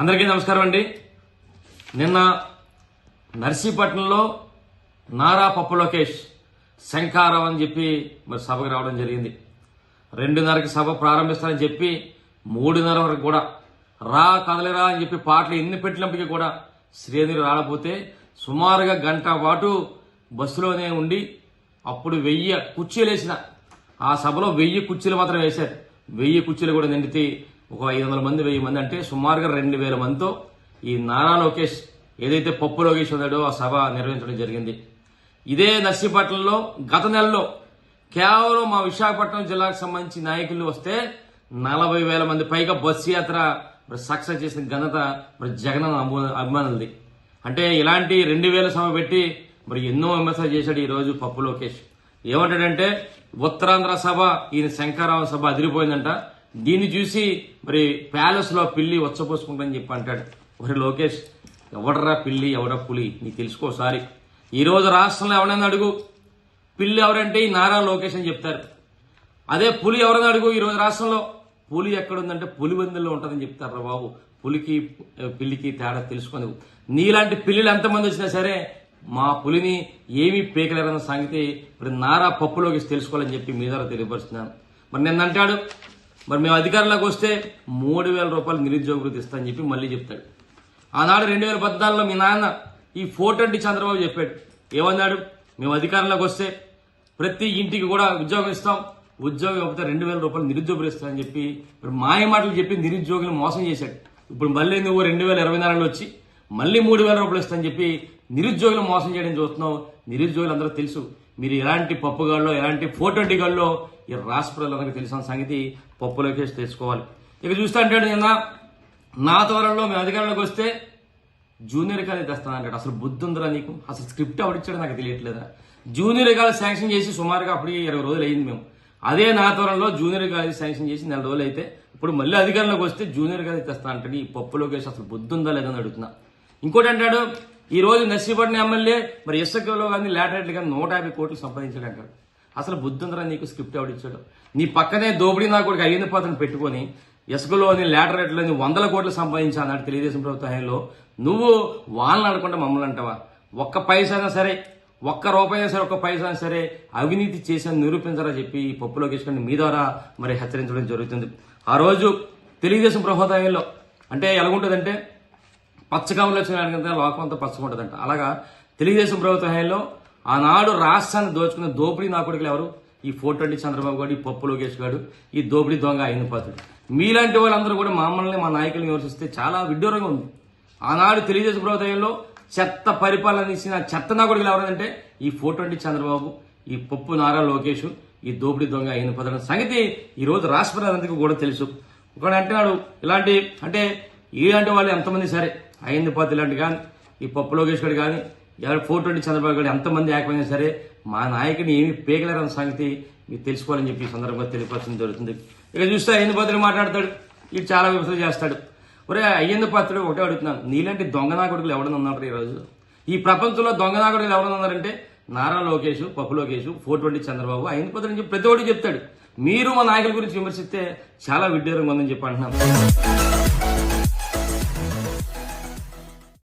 అందరికీ నమస్కారం అండి. నిన్న నర్సీపట్నంలో నారా పప్పు లోకేష్ శంఖారావు అని చెప్పి మరి సభకు రావడం జరిగింది. రెండున్నరకి సభ ప్రారంభిస్తారని చెప్పి మూడున్నర వరకు కూడా రా కదలిరా అని చెప్పి పాటలు ఎన్ని పెట్టినప్పటికీ కూడా శ్రీధర్ రాకపోతే సుమారుగా గంట పాటు బస్సులోనే ఉండి అప్పుడు వెయ్యి కుర్చీలు వేసిన ఆ సభలో వెయ్యి కుర్చీలు మాత్రం వేశారు. వెయ్యి కుర్చీలు కూడా నిండితే ఒక ఐదు వందల మంది వెయ్యి మంది అంటే సుమారుగా రెండు వేల మందితో ఈ నారా లోకేష్ ఏదైతే పప్పు లోకేష్ ఉన్నాడో ఆ సభ నిర్వహించడం జరిగింది. ఇదే నర్సీపట్నంలో గత నెలలో కేవలం మా విశాఖపట్నం జిల్లాకు సంబంధించి నాయకులు వస్తే నలభై వేల మంది పైగా బస్సు యాత్ర మరి సక్సెస్ చేసిన ఘనత మరి జగన్ అభిమానులది. అంటే ఇలాంటి రెండు వేల సభ పెట్టి మరి ఎన్నో విమర్శలు చేశాడు ఈరోజు పప్పు లోకేష్. ఏమంటాడంటే ఉత్తరాంధ్ర సభ ఈయన శంకరావ సభ అదిరిపోయిందంట. దీన్ని చూసి మరి ప్యాలెస్లో పిల్లి వచ్చపోసుకుంటుందని చెప్పి అంటాడు. మరి లోకేష్ ఎవడరా పిల్లి ఎవడ పులి? నీకు తెలుసుకోసారి ఈ రోజు రాష్ట్రంలో ఎవరైనా అడుగు. పిల్లి ఎవరంటే ఈ నారా లోకేష్ అని చెప్తారు. అదే పులి ఎవరైనా అడుగు ఈ రోజు రాష్ట్రంలో? పులి ఎక్కడుందంటే పులివెందుల్లో ఉంటుందని చెప్తారు బాబు. పులికి పిల్లికి తేడా తెలుసుకొని నీలాంటి పిల్లిలు ఎంతమంది వచ్చినా సరే మా పులిని ఏమీ పీకలేరన్న సంగతి మరి నారా పప్పులోకి తెలుసుకోవాలని చెప్పి మీ ద్వారా తెలియపరుస్తున్నాను. మరి నిన్న అంటాడు మరి మేము అధికారంలోకి వస్తే మూడు వేల రూపాయలు నిరుద్యోగ వృత్తి ఇస్తామని చెప్పి మళ్ళీ చెప్తాడు. ఆనాడు రెండు వేల పద్నాలుగులో మీ నాన్న ఈ ఫోర్ ట్వంటీ చంద్రబాబు చెప్పాడు. ఏమన్నాడు? మేము అధికారంలోకి వస్తే ప్రతి ఇంటికి కూడా ఉద్యోగం ఇస్తాం. ఉద్యోగం ఇవ్వకపోతే రెండు వేల రూపాయలు నిరుద్యోగులు ఇస్తామని చెప్పి ఇప్పుడు మాయ మాటలు చెప్పి నిరుద్యోగులు మోసం చేశాడు. ఇప్పుడు మళ్ళీ నువ్వు రెండు వేల ఇరవై నాలుగులో వచ్చి మళ్ళీ మూడు వేల రూపాయలు ఇస్తామని చెప్పి నిరుద్యోగులు మోసం చేయడం చూస్తున్నావు. నిరుద్యోగులు అందరూ తెలుసు. మీరు ఎలాంటి పప్పుగాళ్ళో ఎలాంటి ఫోర్ ట్వంటీ గాళ్ళో ఈ రాష్ట్ర ప్రజలందరికీ తెలిసిన సంగతి పప్పులోకి తెలుసుకోవాలి. ఇక చూస్తా అంటాడు నిన్న నా త్వరలో మేము అధికారంలోకి వస్తే జూనియర్ కాలేజ్ తెస్తానంటాడు అసలు బుద్ధి ఉందిరా నీకు? అసలు స్క్రిప్ట్ ఎవరిచ్చాడో నాకు తెలియట్లేదా? జూనియర్ కాలేజ్ శాంక్షన్ చేసి సుమారుగా అప్పటికి ఇరవై రోజులు అయింది మేము. అదే నా త్వరలో జూనియర్ కాలేజ్ శాంక్షన్ చేసి నెల రోజులు అయితే ఇప్పుడు మళ్ళీ అధికారంలోకి వస్తే జూనియర్ కాలేజ్ తెస్తా అంటాడు. ఈ పప్పు వేసి అసలు బుద్ధి ఉందా లేదని అడుగుతున్నా. ఇంకోటి అంటాడు ఈ రోజు నర్సీపట్నం ఎమ్మెల్యే మరి ఇసుకలో కానీ లాటరేట్లు కానీ నూట యాభై కోట్లు సంపాదించాడు అంటాడు. అసలు బుద్ధుందరా నీకు స్క్రిప్ట్ ఎవడిచ్చాడు నీ పక్కనే దోపిడీ నా కొడుకు అయ్యింది పాత్రను పెట్టుకొని ఇసుకలోని లేటరేట్లోని వందల కోట్లు సంపాదించా అన్నాడు తెలుగుదేశం ప్రభుత్వ హయాంలో. నువ్వు వాళ్ళని అనుకుంటే మమ్మల్ని అంటావా? ఒక్క పైసైనా అయినా సరే ఒక్క రూపాయి సరే ఒక్క పైసా సరే అవినీతి చేశాను నిరూపించరా చెప్పి పప్పులోకి పప్పులో మీ ద్వారా మరి హెచ్చరించడం జరుగుతుంది. ఆ రోజు తెలుగుదేశం ప్రభుత్వంలో అంటే ఎలాగుంటుందంటే పచ్చకామలు వచ్చిన లోకం అంతా పచ్చకుంటుందంట అలాగా తెలుగుదేశం ప్రభుత్వ హయాంలో ఆనాడు రాష్ట్రాన్ని దోచుకున్న దోపిడీ నా కొడుకులు ఎవరు? ఈ ఫోర్ ట్వంటీ చంద్రబాబు గారు ఈ పప్పు లోకేష్ గారు ఈ దోపిడీ దొంగ అయిన పాత్రుడు. మీలాంటి వాళ్ళందరూ కూడా మమ్మల్ని మా నాయకుల్ని విమర్శిస్తే చాలా విడ్డూరంగా ఉంది. ఆనాడు తెలుగుదేశం ప్రభుత్వంలో చెత్త పరిపాలన ఇచ్చిన చెత్త నా కొడుకులు ఎవరంటే ఈ ఫోర్ ట్వంటీ చంద్రబాబు ఈ పప్పు నారా లోకేష్ ఈ దోపిడీ దొంగ అయిన పదన సంగతి ఈరోజు రాష్ట్రపతి కూడా తెలుసు. ఒకడు అంటున్నాడు ఇలాంటి అంటే ఇలాంటి వాళ్ళు ఎంతమంది సరే అయింది పాత్ర ఇలాంటి కానీ ఈ పప్పు లోకేష్ గారు కానీ ఎవరు ఫోర్ ట్వంటీ చంద్రబాబు గారు ఎంతమంది ఏకమైనా సరే మా నాయకుని ఏమి పేగలరన్న సంగతి మీరు తెలుసుకోవాలని చెప్పి ఈ సందర్భంగా తెలియపరచడం జరుగుతుంది. ఇక చూస్తే అయ్యింది పాత్రుడు మాట్లాడతాడు. ఇది చాలా విమర్శలు చేస్తాడు. ఒరే అయ్యింది పాత్రుడు ఒకటే అడుగుతున్నాను. నీలాంటి దొంగ నాయకుడులు ఎవడన్నా ఉన్నారు ఈ రోజు? ఈ ప్రపంచంలో దొంగ నాయకుడులు ఎవరైనా ఉన్నారంటే నారా లోకేష్ పప్పు లోకేష్ ఫోర్ ట్వంటీ చంద్రబాబు అయ్యింది పాత్రుడు అని చెప్పి ప్రతి ఒక్కటి చెప్తాడు. మీరు మా నాయకుల గురించి విమర్శిస్తే చాలా విడ్డూరంగా ఉందని చెప్పి అంటున్నాను.